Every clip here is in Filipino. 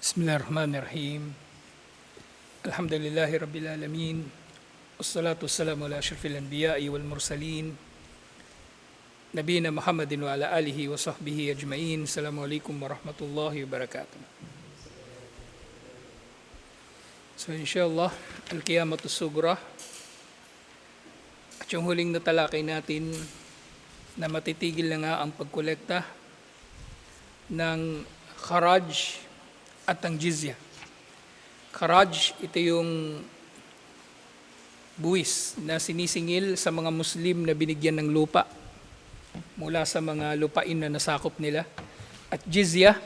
Bismillahirrahmanirrahim. Alhamdulillahi Rabbil Alamin. Wassalatu wassalamu ala ashrafil anbiya'i wal mursalin. Nabina Muhammadin wa ala alihi wa sahbihi ajma'in. Assalamu alaikum wa rahmatullahi wa barakatuh. So inshallah, Al-Qiyamatu Sugra. At yung huling natalakay natin na matitigil na nga ang pagkolekta ng kharaj at ang jizya. Kharaj, ito yung buwis na sinisingil sa mga Muslim na binigyan ng lupa mula sa mga lupain na nasakop nila. At jizya,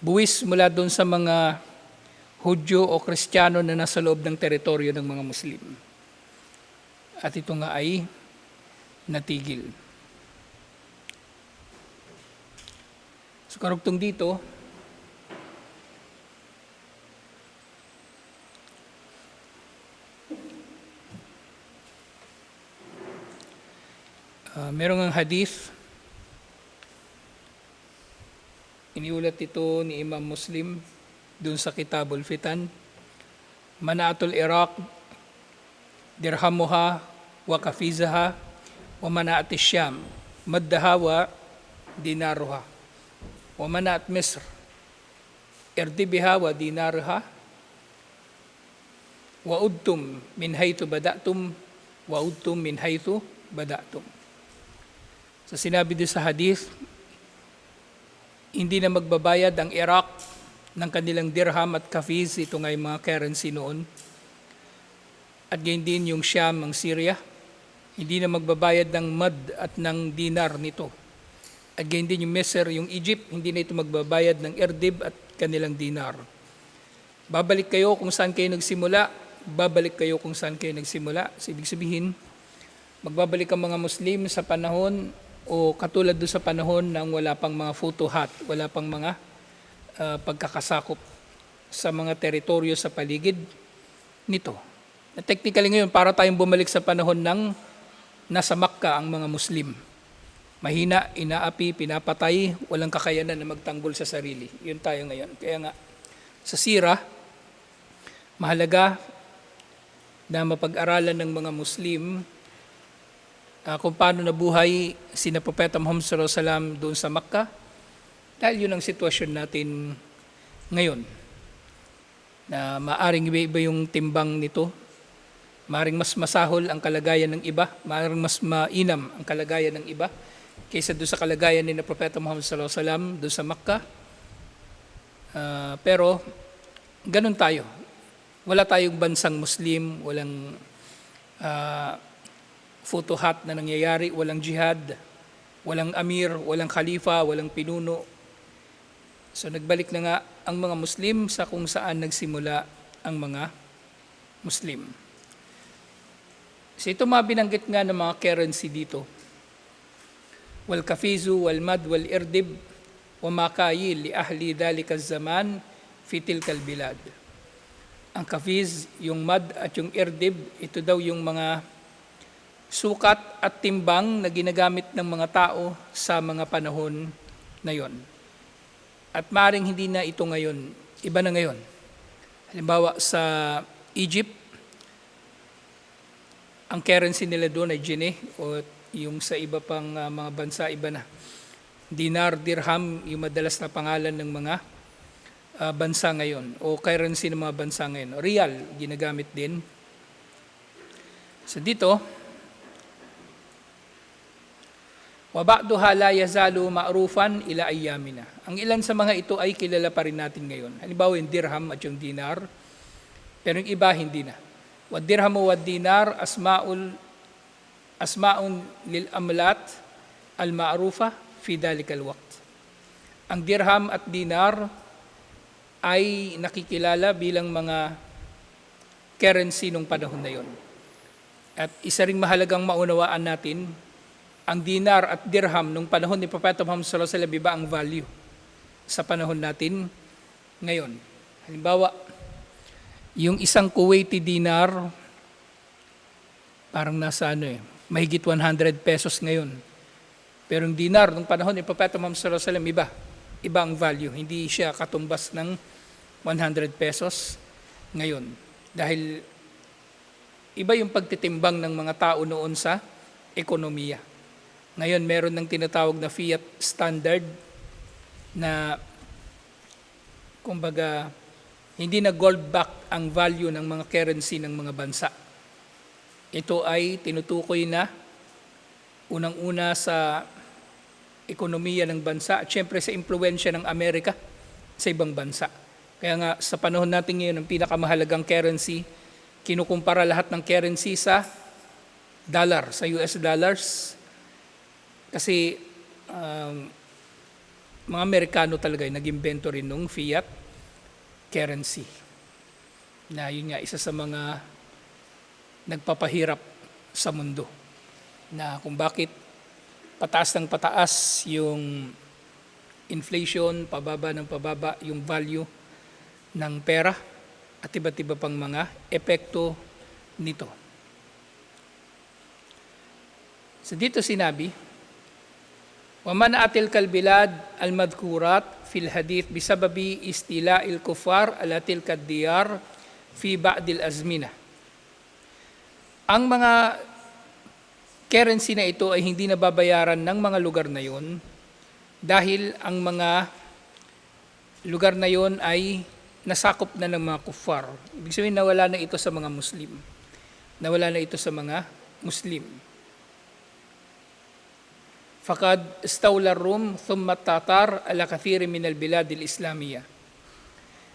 buwis mula doon sa mga Hudyo o Kristiyano na nasa loob ng teritoryo ng mga Muslim. At ito nga ay natigil. So karugtong dito, Ah, merong ang hadith, iniulat ito ni Imam Muslim dun sa Kitabul Fitan, Manaatul Iraq, dirhamuha wa kafizaha wa manaat Syam, maddaha wa dinaruha, wa manaat Misr, irdibiha wa dinaruha, wa udtum min haythu bada'tum wa udtum min haythu bada'tum. So sinabi din sa hadith, hindi na magbabayad ang Iraq ng kanilang dirham at kafiz, ito nga yung mga currency noon. At gayon din yung Sham, ang Syria, hindi na magbabayad ng mad at ng dinar nito. At gayon din yung Misr, yung Egypt, hindi na ito magbabayad ng erdib at kanilang dinar. Babalik kayo kung saan kayo nagsimula, babalik kayo kung saan kayo nagsimula. So, ibig sabihin, magbabalik ang mga Muslim sa panahon o katulad doon sa panahon nang wala pang mga futuhat, wala pang mga uh, pagkakasakop sa mga teritoryo sa paligid nito. Na technically ngayon, para tayong bumalik sa panahon ng nasa Makka ang mga Muslim. Mahina, inaapi, pinapatay, walang kakayanan na magtanggol sa sarili. Yun tayo ngayon. Kaya nga, sa sira, mahalaga na mapag-aralan ng mga Muslim uh, kung paano nabuhay sina Propeta Muhammad sallallahu alaihi wasallam doon sa Makkah dahil yun ang sitwasyon natin ngayon na maaring iba-iba yung timbang nito maaring mas masahol ang kalagayan ng iba maaring mas mainam ang kalagayan ng iba kaysa doon sa kalagayan ni na Propeta Muhammad sallallahu alaihi wasallam doon sa Makkah. Uh, pero ganun tayo. Wala tayong bansang Muslim walang uh, futuhat na nangyayari, walang jihad, walang amir, walang khalifa, walang pinuno. So nagbalik na nga ang mga Muslim sa kung saan nagsimula ang mga Muslim. So ito mga binanggit nga ng mga currency dito. Wal kafizu, wal mad, wal irdib, wa makayil li ahli dalika zaman fi tilkal bilad. Ang kafiz, yung mad at yung irdib, ito daw yung mga sukat at timbang na ginagamit ng mga tao sa mga panahon na yon. At maring hindi na ito ngayon, iba na ngayon. Halimbawa sa Egypt, ang currency nila doon ay jine o yung sa iba pang uh, mga bansa iba na. Dinar, dirham, yung madalas na pangalan ng mga uh, bansa ngayon o currency ng mga bansa ngayon. Real, ginagamit din. So dito, wa ba'duha la yazalu ma'rufan ila ayyamina. Ang ilan sa mga ito ay kilala pa rin natin ngayon. Halimbawa yung dirham at yung dinar, pero yung iba hindi na. Wa dirham wa dinar asma'ul asma'un lil amlat al ma'rufa fi dalikal waqt. Ang dirham at dinar ay nakikilala bilang mga currency nung panahon na yon. At isa ring mahalagang maunawaan natin ang dinar at dirham nung panahon ni Propeta Muhammad sallallahu alaihi wasallam iba ang value sa panahon natin ngayon. Halimbawa, yung isang Kuwaiti dinar parang nasa ano eh, mahigit 100 pesos ngayon. Pero yung dinar nung panahon ni Propeta Muhammad sallallahu alaihi wasallam iba, iba ang value, hindi siya katumbas ng 100 pesos ngayon. Dahil iba yung pagtitimbang ng mga tao noon sa ekonomiya. Ngayon, meron ng tinatawag na fiat standard na kumbaga hindi na gold back ang value ng mga currency ng mga bansa. Ito ay tinutukoy na unang-una sa ekonomiya ng bansa at syempre sa impluensya ng Amerika sa ibang bansa. Kaya nga sa panahon natin ngayon, ang pinakamahalagang currency, kinukumpara lahat ng currency sa dollar, sa US dollars. Kasi um, mga Amerikano talaga yung nag-invento rin ng fiat currency. Na yun nga, isa sa mga nagpapahirap sa mundo. Na kung bakit pataas ng pataas yung inflation, pababa ng pababa yung value ng pera at iba't iba pang mga epekto nito. So dito sinabi, وَمَنْ أَتِلْ كَالْبِلَادْ الْمَذْكُورَاتِ فِي الْحَدِيثِ بِسَبَبِ إِسْتِلَاءِ الْكُفَّارِ عَلَى تِلْكَ الدِّيَارِ فِي بَعْدِ الْأَزْمِنَةِ Ang mga currency na ito ay hindi nababayaran ng mga lugar na yon dahil ang mga lugar na yon ay nasakop na ng mga kuffar. Ibig sabihin nawala na ito sa mga Muslim. Nawala na ito sa mga Muslim. فقد استولى الروم ثم التتار على كثير من البلاد الإسلامية.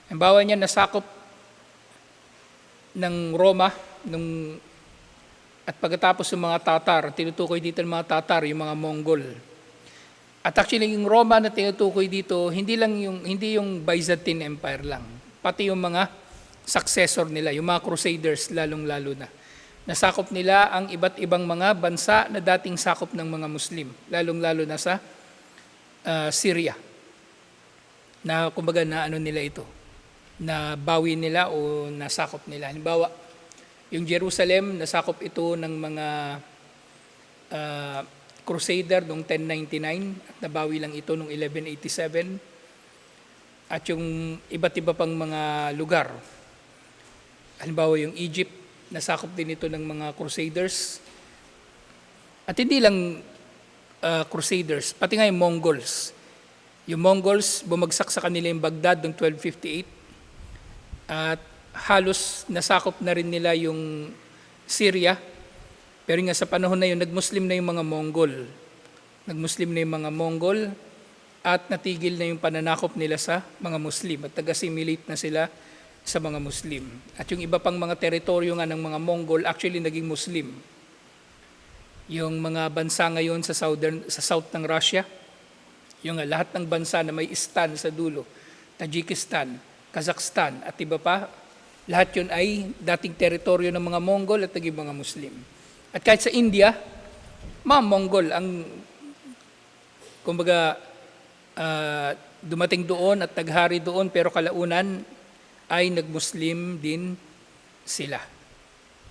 Halimbawa niya nasakop ng Roma nung at pagkatapos ng mga Tatar, tinutukoy dito ng mga Tatar, yung mga Mongol. At actually yung Roma na tinutukoy dito, hindi lang yung hindi yung Byzantine Empire lang, pati yung mga successor nila, yung mga Crusaders lalong-lalo na. Nasakop nila ang iba't ibang mga bansa na dating sakop ng mga Muslim, lalong-lalo na sa uh, Syria. Na kumbaga na ano nila ito, na bawi nila o nasakop nila. Halimbawa, yung Jerusalem, nasakop ito ng mga uh, Crusader noong 1099 at nabawi lang ito noong 1187. At yung iba't iba pang mga lugar. Halimbawa yung Egypt, nasakop din ito ng mga Crusaders. At hindi lang uh, Crusaders, pati nga yung Mongols. Yung Mongols, bumagsak sa kanila yung Baghdad noong 1258. At halos nasakop na rin nila yung Syria. Pero nga sa panahon na yun, nagmuslim na yung mga Mongol. Nagmuslim na yung mga Mongol at natigil na yung pananakop nila sa mga Muslim at nag-assimilate na sila sa mga Muslim. At yung iba pang mga teritoryo nga ng mga Mongol actually naging Muslim. Yung mga bansa ngayon sa southern sa south ng Russia, yung lahat ng bansa na may istan sa dulo, Tajikistan, Kazakhstan at iba pa, lahat yun ay dating teritoryo ng mga Mongol at naging mga Muslim. At kahit sa India, mga Mongol ang kumbaga uh, dumating doon at naghari doon pero kalaunan ay nagmuslim din sila.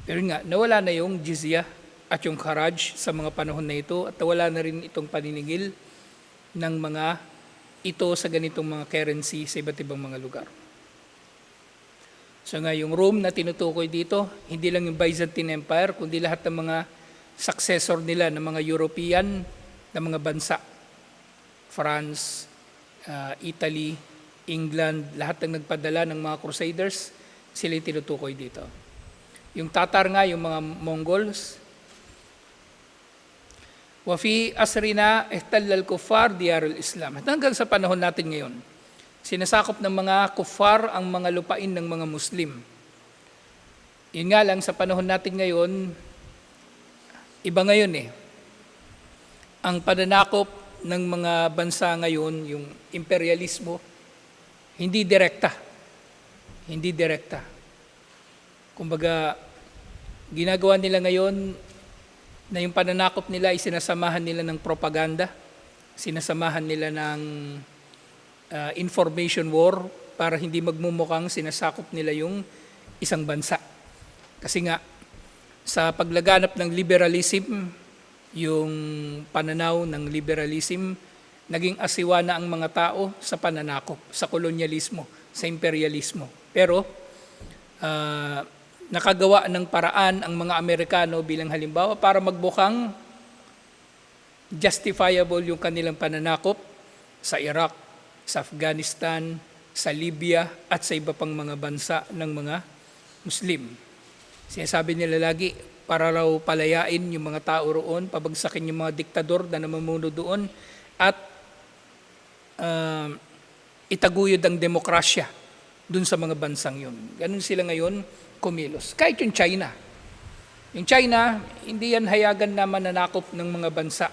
Pero nga, nawala na yung jizya at yung kharaj sa mga panahon na ito at nawala na rin itong paninigil ng mga ito sa ganitong mga currency sa iba't ibang mga lugar. So nga, yung Rome na tinutukoy dito, hindi lang yung Byzantine Empire, kundi lahat ng mga successor nila ng mga European na mga bansa. France, uh, Italy, England, lahat ng nagpadala ng mga Crusaders, sila tinutukoy dito. Yung Tatar nga, yung mga Mongols, Wafi asrina ihtallal kuffar diyarul Islam. At hanggang sa panahon natin ngayon, sinasakop ng mga kuffar ang mga lupain ng mga Muslim. Yun nga lang, sa panahon natin ngayon, iba ngayon eh. Ang pananakop ng mga bansa ngayon, yung imperialismo, hindi direkta. Hindi direkta. Kumbaga, ginagawa nila ngayon na yung pananakop nila ay sinasamahan nila ng propaganda, sinasamahan nila ng uh, information war para hindi magmumukhang sinasakop nila yung isang bansa. Kasi nga, sa paglaganap ng liberalism, yung pananaw ng liberalism, naging asiwa na ang mga tao sa pananakop, sa kolonyalismo, sa imperialismo. Pero ah, nakagawa ng paraan ang mga Amerikano bilang halimbawa para magbukang justifiable yung kanilang pananakop sa Iraq, sa Afghanistan, sa Libya at sa iba pang mga bansa ng mga Muslim. Sinasabi nila lagi, para raw palayain yung mga tao roon, pabagsakin yung mga diktador na namumuno doon, at uh, itaguyod ang demokrasya dun sa mga bansang yun. Ganun sila ngayon kumilos. Kahit yung China. Yung China, hindi yan hayagan na mananakop ng mga bansa.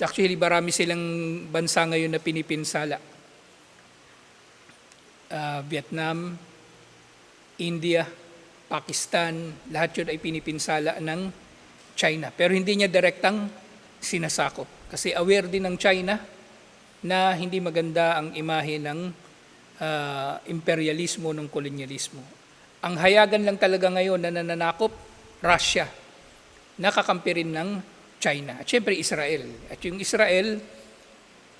Actually, marami silang bansa ngayon na pinipinsala. Uh, Vietnam, India, Pakistan, lahat yun ay pinipinsala ng China. Pero hindi niya direktang sinasakop. Kasi aware din ng China na hindi maganda ang imahe ng uh, imperialismo, ng kolonyalismo. Ang hayagan lang talaga ngayon na nananakop, Russia. Nakakampi rin ng China. At syempre Israel. At yung Israel,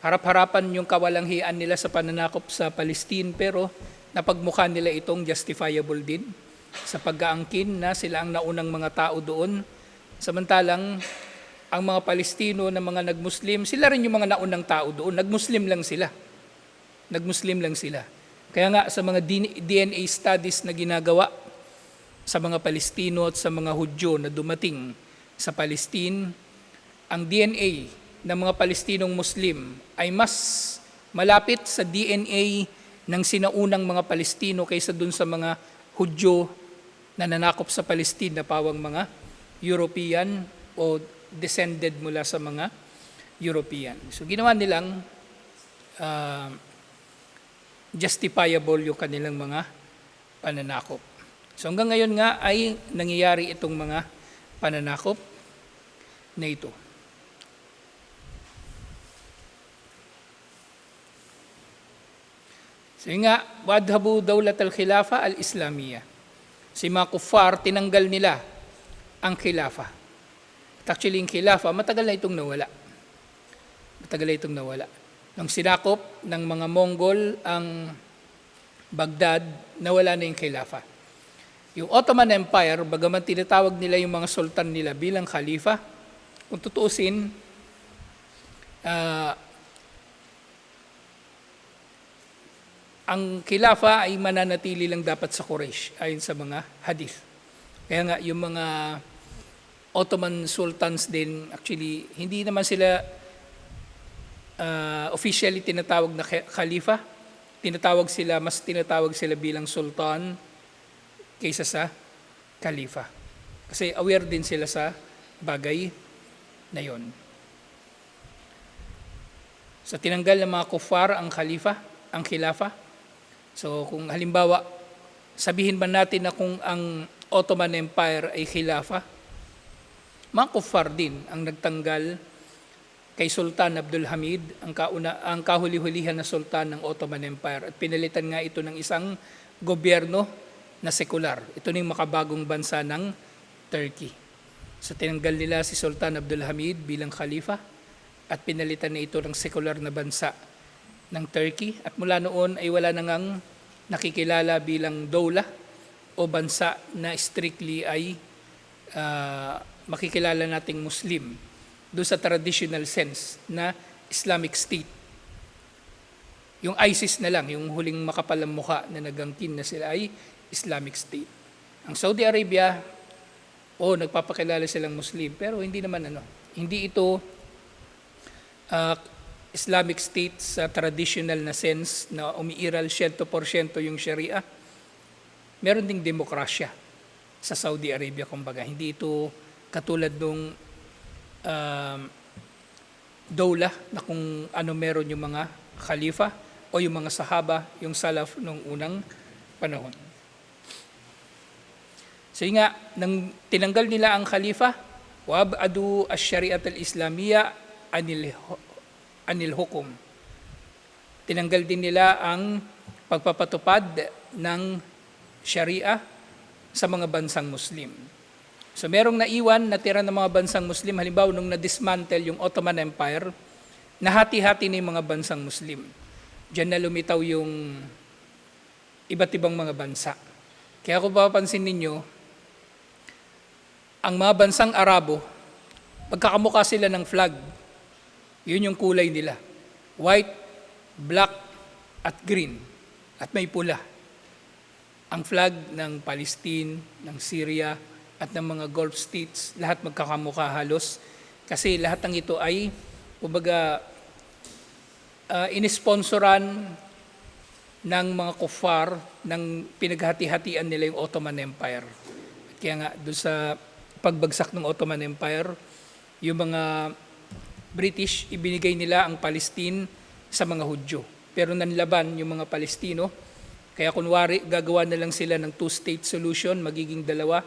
harap-harapan yung kawalanghian nila sa pananakop sa Palestine, pero napagmukha nila itong justifiable din sa pag-aangkin na sila ang naunang mga tao doon. Samantalang ang mga Palestino na mga nagmuslim, sila rin yung mga naunang tao doon. Nagmuslim lang sila. Nagmuslim lang sila. Kaya nga sa mga DNA studies na ginagawa sa mga Palestino at sa mga Hudyo na dumating sa Palestine, ang DNA ng mga Palestinong Muslim ay mas malapit sa DNA ng sinaunang mga Palestino kaysa dun sa mga Hudyo na nanakop sa Palestine na pawang mga European o descended mula sa mga European. So ginawa nilang uh, justifiable yung kanilang mga pananakop. So hanggang ngayon nga ay nangyayari itong mga pananakop na ito. So nga, wadhabu dawlat al-khilafa al-islamiyah. Si mga kuffar, tinanggal nila ang khilafa. At actually, yung khilafa, matagal na itong nawala. Matagal na itong nawala. Nung sinakop ng mga Mongol ang Baghdad, nawala na yung khilafa. Yung Ottoman Empire, bagaman tinatawag nila yung mga sultan nila bilang khalifa, kung tutuusin, uh, ang khilafa ay mananatili lang dapat sa Quraysh ayon sa mga hadith. Kaya nga yung mga Ottoman sultans din actually hindi naman sila uh, officially tinatawag na khalifa. Tinatawag sila mas tinatawag sila bilang sultan kaysa sa khalifa. Kasi aware din sila sa bagay na yon. Sa tinanggal ng mga kufar ang khalifa, ang khilafa, So kung halimbawa, sabihin ba natin na kung ang Ottoman Empire ay khilafa, mga kuffar din ang nagtanggal kay Sultan Abdul Hamid, ang, kauna, ang kahuli-hulihan na sultan ng Ottoman Empire. At pinalitan nga ito ng isang gobyerno na sekular. Ito ng makabagong bansa ng Turkey. So tinanggal nila si Sultan Abdul Hamid bilang khalifa at pinalitan na ito ng sekular na bansa ng Turkey at mula noon ay wala nang nakikilala bilang dola o bansa na strictly ay uh, makikilala nating Muslim do sa traditional sense na Islamic State. Yung ISIS na lang, yung huling makapalang mukha na nagangkin na sila ay Islamic State. Ang Saudi Arabia, o oh, nagpapakilala silang Muslim, pero hindi naman ano, hindi ito uh, Islamic State sa traditional na sense na umiiral 100% yung Sharia, meron ding demokrasya sa Saudi Arabia, kumbaga. Hindi ito katulad nung um, dola na kung ano meron yung mga khalifa o yung mga sahaba, yung salaf nung unang panahon. So yun nga, nang tinanggal nila ang khalifa, wabadu as-shari'at al-islamiyya anil anil hukum. Tinanggal din nila ang pagpapatupad ng Sharia sa mga bansang Muslim. So merong naiwan na tira ng mga bansang Muslim, halimbawa nung na-dismantle yung Ottoman Empire, nahati-hati na yung mga bansang Muslim. Diyan na lumitaw yung iba't ibang mga bansa. Kaya kung papansin ninyo, ang mga bansang Arabo, magkakamukha sila ng flag. Yun yung kulay nila. White, black, at green. At may pula. Ang flag ng Palestine, ng Syria, at ng mga Gulf states, lahat magkakamukha halos. Kasi lahat ng ito ay, kumbaga, uh, inisponsoran ng mga kufar ng pinaghati-hatian nila yung Ottoman Empire. Kaya nga, doon sa pagbagsak ng Ottoman Empire, yung mga British, ibinigay nila ang Palestine sa mga Hudyo. Pero nanlaban yung mga Palestino. Kaya kunwari, gagawa na lang sila ng two-state solution, magiging dalawa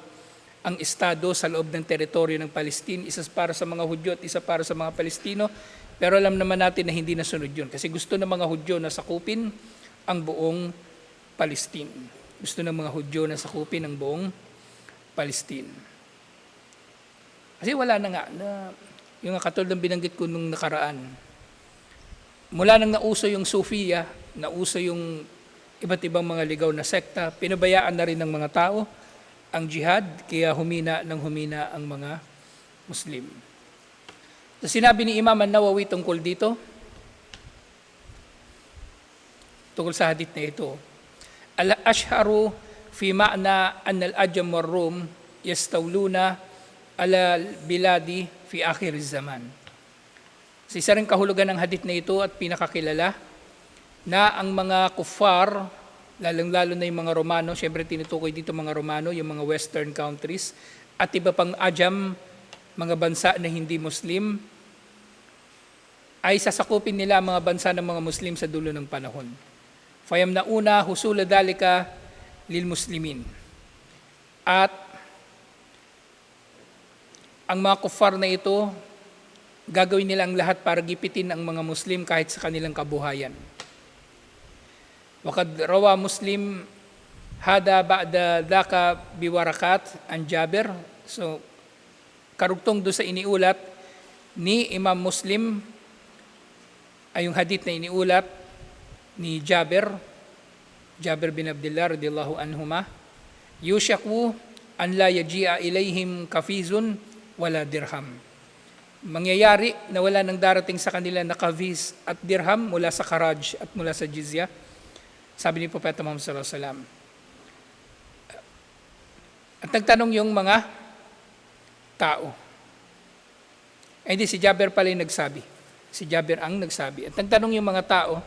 ang estado sa loob ng teritoryo ng Palestine, isa para sa mga Hudyo at isa para sa mga Palestino. Pero alam naman natin na hindi nasunod yun kasi gusto ng mga Hudyo na sakupin ang buong Palestine. Gusto ng mga Hudyo na sakupin ang buong Palestine. Kasi wala na nga, na, yung katulad ng binanggit ko nung nakaraan, mula nang nauso yung Sufia, nauso yung iba't ibang mga ligaw na sekta, pinabayaan na rin ng mga tao ang jihad, kaya humina ng humina ang mga Muslim. So, sinabi ni Imam an-Nawawi tungkol dito, tungkol sa hadith na ito, Al-ashharu fi ma'na an al-ajam wa rum yastawluna ala biladi fi akhir zaman. Sa isa rin kahulugan ng hadith na ito at pinakakilala na ang mga kuffar, lalong-lalo na yung mga Romano, syempre tinutukoy dito mga Romano, yung mga western countries, at iba pang ajam, mga bansa na hindi Muslim, ay sasakupin nila ang mga bansa ng mga Muslim sa dulo ng panahon. Fayam na una, husula dalika lil muslimin. At ang mga kuffar na ito, gagawin nila ang lahat para gipitin ang mga Muslim kahit sa kanilang kabuhayan. Wakad rawa Muslim hada ba'da daka biwarakat ang Jabir. So, karugtong do sa iniulat ni Imam Muslim ay yung hadith na iniulat ni Jabir, Jabir bin Abdullah radiyallahu anhuma, yushaku an la yaji'a ilayhim kafizun wala dirham. Mangyayari na wala nang darating sa kanila na kafiz at dirham mula sa karaj at mula sa jizya. Sabi ni Propeta Muhammad sallallahu alaihi wasallam. At nagtanong yung mga tao. Ay hindi, si Jabir pala yung nagsabi. Si Jabir ang nagsabi. At nagtanong yung mga tao,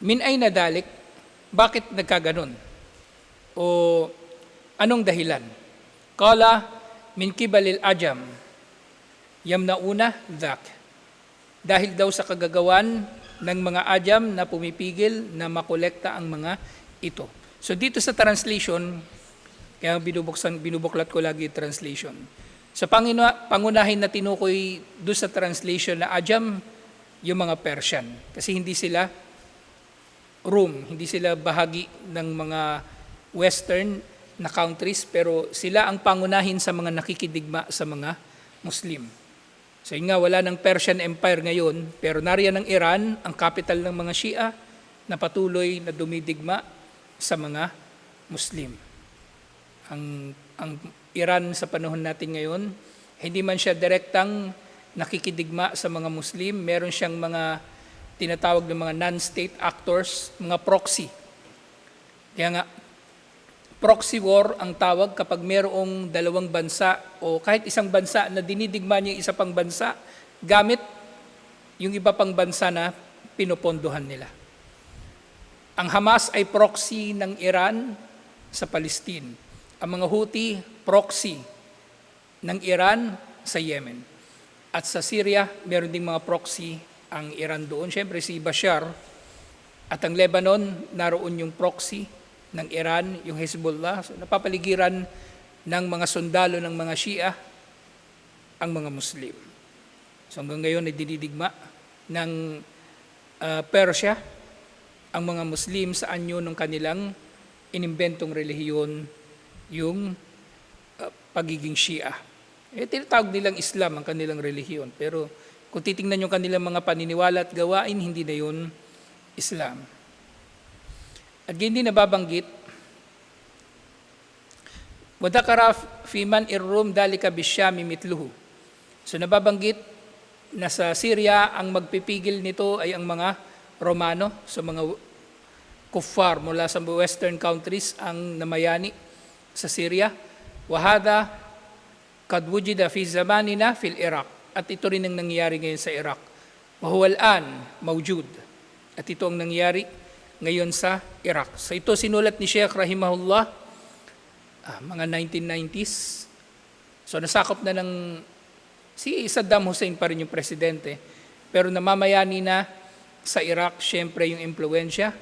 Min ay nadalik, bakit nagkaganon? O anong dahilan? Kala min kibalil ajam, yam na una, dak. Dahil daw sa kagagawan ng mga ajam na pumipigil na makolekta ang mga ito. So dito sa translation, kaya binubuksan, binubuklat ko lagi translation. Sa pangina, pangunahin na tinukoy doon sa translation na ajam, yung mga Persian. Kasi hindi sila room, hindi sila bahagi ng mga western na countries, pero sila ang pangunahin sa mga nakikidigma sa mga Muslim. So yun nga, wala ng Persian Empire ngayon, pero nariyan ng Iran, ang capital ng mga Shia, na patuloy na dumidigma sa mga Muslim. Ang, ang Iran sa panahon natin ngayon, hindi man siya direktang nakikidigma sa mga Muslim, meron siyang mga tinatawag ng mga non-state actors, mga proxy. Kaya nga, proxy war ang tawag kapag mayroong dalawang bansa o kahit isang bansa na dinidigma niya isa pang bansa gamit yung iba pang bansa na pinopondohan nila. Ang Hamas ay proxy ng Iran sa Palestine. Ang mga Houthi, proxy ng Iran sa Yemen. At sa Syria, meron ding mga proxy ang Iran doon. Siyempre si Bashar at ang Lebanon, naroon yung proxy ng Iran, yung Hezbollah. So, napapaligiran ng mga sundalo ng mga Shia ang mga Muslim. So hanggang ngayon ay dinidigma ng uh, Persia ang mga Muslim sa anyo ng kanilang inimbentong relihiyon yung uh, pagiging Shia. Eh, tinatawag nilang Islam ang kanilang relihiyon. Pero kung titingnan yung kanilang mga paniniwala at gawain, hindi na yun Islam. At hindi nababanggit, Wadakara fiman irrum dalika bisyami mitluhu. So nababanggit na sa Syria, ang magpipigil nito ay ang mga Romano, so mga kuffar mula sa western countries ang namayani sa Syria. Wahada kad wujida fi zamanina fil Iraq. At ito rin ang nangyayari ngayon sa Iraq. Wahuwalan, mawjud. At ito ang nangyayari ngayon sa Iraq. So ito sinulat ni Sheikh Rahimahullah, ah, mga 1990s. So nasakop na ng si Saddam Hussein pa rin yung presidente. Pero namamayani na sa Iraq, syempre yung impluensya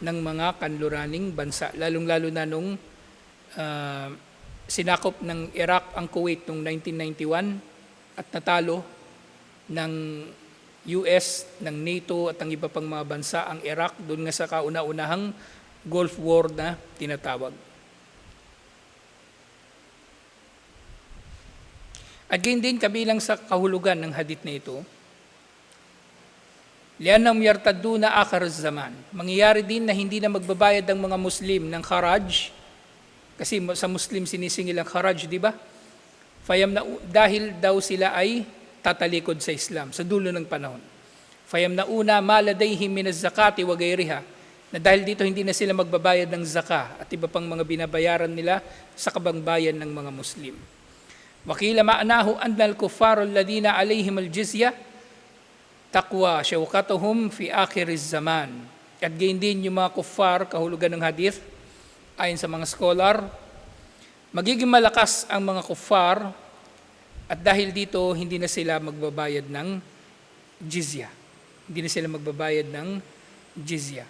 ng mga kanluraning bansa. Lalong-lalo na nung ah, sinakop ng Iraq ang Kuwait noong 1991 at natalo ng US, ng NATO at ang iba pang mga bansa ang Iraq doon nga sa kauna-unahang Gulf War na tinatawag. At gayon din kabilang sa kahulugan ng hadith na ito, Lianam yartaduna akhir zaman. Mangyayari din na hindi na magbabayad ang mga Muslim ng kharaj, kasi sa Muslim sinisingil ang kharaj, di ba? Fayam na, dahil daw sila ay tatalikod sa Islam sa dulo ng panahon. Fayam na una, maladayhim min zakati wa gayriha, na dahil dito hindi na sila magbabayad ng zaka at iba pang mga binabayaran nila sa kabangbayan ng mga Muslim. Wakila ma'anahu annal kuffar alladina alayhim al-jizya taqwa syawkatuhum fi akhir zaman. At gayon din yung mga kuffar, kahulugan ng hadith, ayon sa mga scholar, magiging malakas ang mga kuffar at dahil dito hindi na sila magbabayad ng jizya. Hindi na sila magbabayad ng jizya.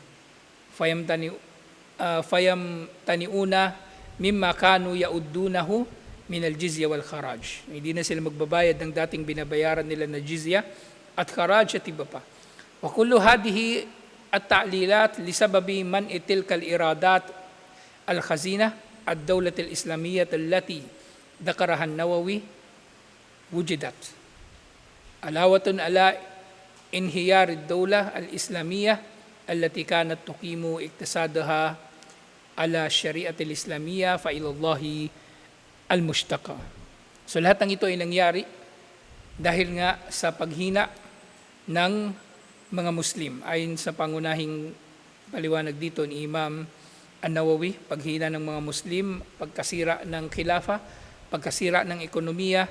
Fayam tani uh, fayam taniuna mimma kanu yaudunahu min al-jizya wal kharaj. Hindi na sila magbabayad ng dating binabayaran nila na jizya at kharaj at iba pa. Wa kullu hadihi at-ta'lilat li sababi man itilka al-iradat al-khazina ad-dawlat al-islamiyyah allati ذكرها النووي وجدت علاوة على انهيار الدولة الإسلامية التي كانت تقيم اقتصادها على الشريعة الإسلامية فإلى الله المشتقى So lahat ng ito ay nangyari dahil nga sa paghina ng mga Muslim. Ayon sa pangunahing paliwanag dito ni Imam An-Nawawi, paghina ng mga Muslim, pagkasira ng khilafa, pagkasira ng ekonomiya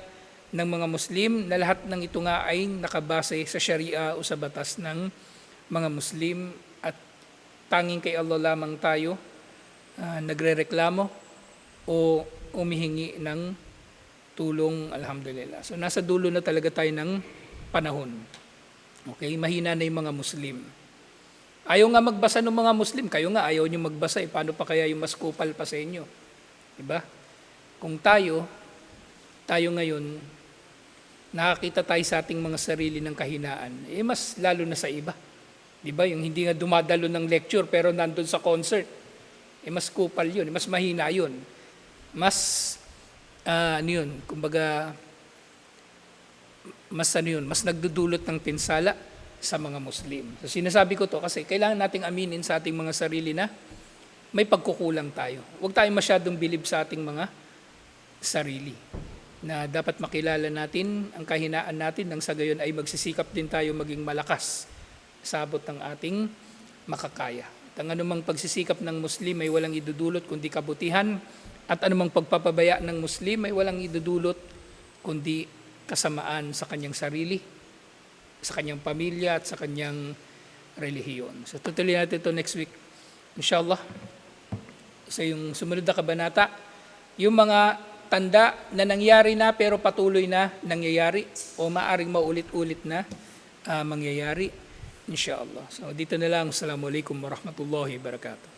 ng mga Muslim, na lahat ng ito nga ay nakabase sa Sharia o sa batas ng mga Muslim at tanging kay Allah lamang tayo uh, nagrereklamo o umihingi ng tulong, alhamdulillah. So nasa dulo na talaga tayo ng panahon. Okay, mahina na yung mga Muslim. Ayaw nga magbasa ng mga Muslim, kayo nga ayaw nyo magbasa, eh. paano pa kaya yung mas kupal pa sa inyo? Diba? Kung tayo, tayo ngayon, nakakita tayo sa ating mga sarili ng kahinaan, eh mas lalo na sa iba. Di ba? Yung hindi nga dumadalo ng lecture pero nandun sa concert, eh mas kupal yun, mas mahina yun. Mas uh, ano yun, kumbaga, mas ano yun, mas nagdudulot ng pinsala sa mga Muslim. So sinasabi ko to kasi kailangan nating aminin sa ating mga sarili na may pagkukulang tayo. Huwag tayong masyadong bilib sa ating mga sarili. Na dapat makilala natin ang kahinaan natin nang sa gayon ay magsisikap din tayo maging malakas sa abot ng ating makakaya. At ang anumang pagsisikap ng Muslim ay walang idudulot kundi kabutihan at anumang pagpapabaya ng Muslim ay walang idudulot kundi kasamaan sa kanyang sarili, sa kanyang pamilya at sa kanyang relihiyon. So tutuloy natin ito next week. Inshallah. Sa yung sumunod na kabanata, yung mga tanda na nangyari na pero patuloy na nangyayari o maaring maulit-ulit na uh, mangyayari. Inshallah. So dito na lang. Assalamualaikum warahmatullahi wabarakatuh.